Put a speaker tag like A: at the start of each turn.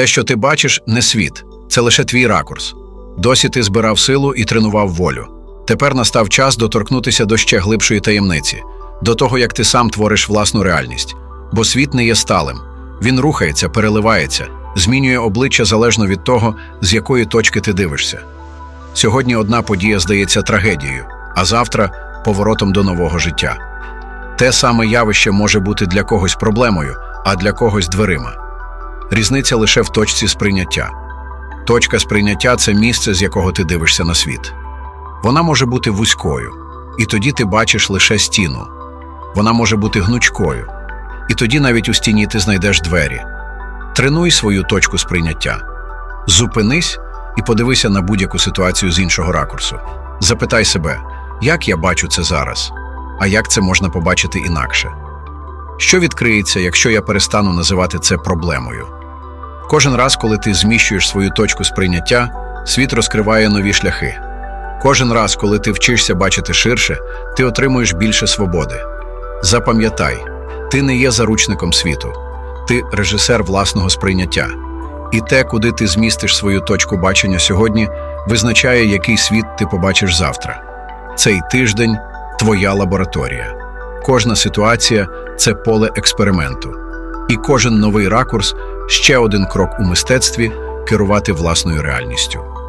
A: Те, що ти бачиш, не світ, це лише твій ракурс. Досі ти збирав силу і тренував волю. Тепер настав час доторкнутися до ще глибшої таємниці, до того, як ти сам твориш власну реальність. Бо світ не є сталим. Він рухається, переливається, змінює обличчя залежно від того, з якої точки ти дивишся. Сьогодні одна подія здається трагедією, а завтра поворотом до нового життя. Те саме явище може бути для когось проблемою, а для когось дверима. Різниця лише в точці сприйняття. Точка сприйняття це місце, з якого ти дивишся на світ. Вона може бути вузькою, і тоді ти бачиш лише стіну. Вона може бути гнучкою, і тоді навіть у стіні ти знайдеш двері. Тренуй свою точку сприйняття. Зупинись і подивися на будь-яку ситуацію з іншого ракурсу. Запитай себе, як я бачу це зараз, а як це можна побачити інакше. Що відкриється, якщо я перестану називати це проблемою? Кожен раз, коли ти зміщуєш свою точку сприйняття, світ розкриває нові шляхи. Кожен раз, коли ти вчишся бачити ширше, ти отримуєш більше свободи. Запам'ятай, ти не є заручником світу, ти режисер власного сприйняття. І те, куди ти змістиш свою точку бачення сьогодні, визначає, який світ ти побачиш завтра. Цей тиждень твоя лабораторія. Кожна ситуація це поле експерименту. І кожен новий ракурс ще один крок у мистецтві керувати власною реальністю.